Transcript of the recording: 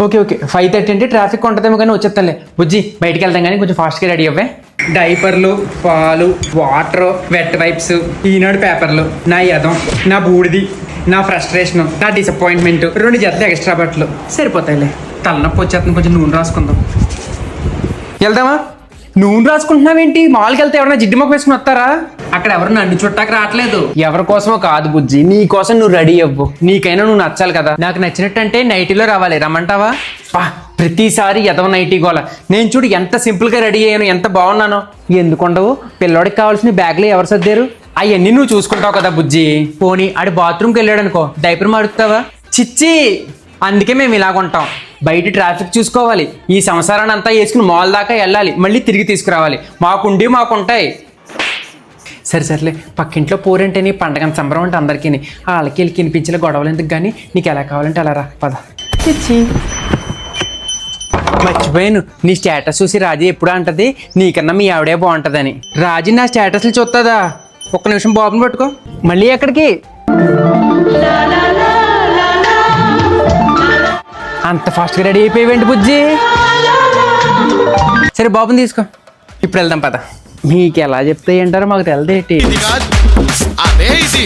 Okay okay. Five thirty అంటే traffic ఉంటుందేమో కానీ వచ్చేస్తానులే. బుజ్జి బయటికి వెళ్తాం కానీ కొంచెం ఫాస్ట్గా రెడీ అవ్వే. డైపర్లు పాలు వాటర్ వెట్ వైప్స్ ఈనాడు పేపర్లు నా యదం నా బూడిది నా ఫ్రస్ట్రేషన్ నా డిసప్పాయింట్మెంట్ రెండు జతలు ఎక్స్ట్రా బట్టలు సరిపోతాయిలే. తలనొప్పి వచ్చేస్తుంది కొంచెం నూనె రాసుకుందాం. వెళ్దామా? నూనె రాసుకుంటున్నావేంటి? మాల్కి వెళ్తే ఎవరైనా జిడ్డు మొక్క వేసుకుని వస్తారా? అక్కడ ఎవరు నన్ను చుట్టాక రావట్లేదు. ఎవరి కోసమో కాదు బుజ్జి. నీ కోసం నువ్వు రెడీ అవ్వు. నీకైనా నువ్వు నచ్చాలి కదా. నాకు నచ్చినట్టు అంటే నైటీలో రావాలి. రమ్మంటావా? పా ప్రతిసారి ఎదవ నైటీ గోల. నేను చూడు ఎంత సింపుల్గా రెడీ అయ్యాను ఎంత బాగున్నాను. ఎందుకు ఉండవు? పిల్లోడికి కావాల్సిన బ్యాగ్లు ఎవరు సర్దారు? అవన్నీ నువ్వు చూసుకుంటావు కదా బుజ్జి. పోనీ ఆడి బాత్రూమ్కి వెళ్ళాడు అనుకో డైపర్ మారుతావా చిచ్చి! అందుకే మేము ఇలాగుంటాం బయట ట్రాఫిక్ చూసుకోవాలి. ఈ సంసారాన్ని అంతా వేసుకుని మాల్ దాకా వెళ్ళాలి. మళ్ళీ తిరిగి తీసుకురావాలి. మాకుండి మాకుంటాయి. సరే సర్లే. పక్కింట్లో పోరంటే నీ పండగ సంబరం అంటే అందరికీ వాళ్ళకి వెళ్ళి కినిపించలే గొడవలు ఎందుకు కానీ నీకు ఎలా కావాలంటే అలా రా. పద. చిచ్చి. మర్చిపోయాను. నీ స్టేటస్ చూసి రాజీ ఎప్పుడు అంటది? నీకన్నా మీ ఆవిడే బాగుంటుందని. రాజీ నా స్టేటస్లు చూస్తుందా ఒక్క నిమిషం బాబుని పట్టుకో. మళ్ళీ ఎక్కడికి? అంత ఫాస్ట్గా రెడీ అయిపోయావేంటి బుజ్జి? సరే బాబుని తీసుకో. ఇప్పుడు వెళ్దాం పద. మీకు ఎలా చెప్తే ఏంటారో మాకు తెలదేటి అదే ఇది.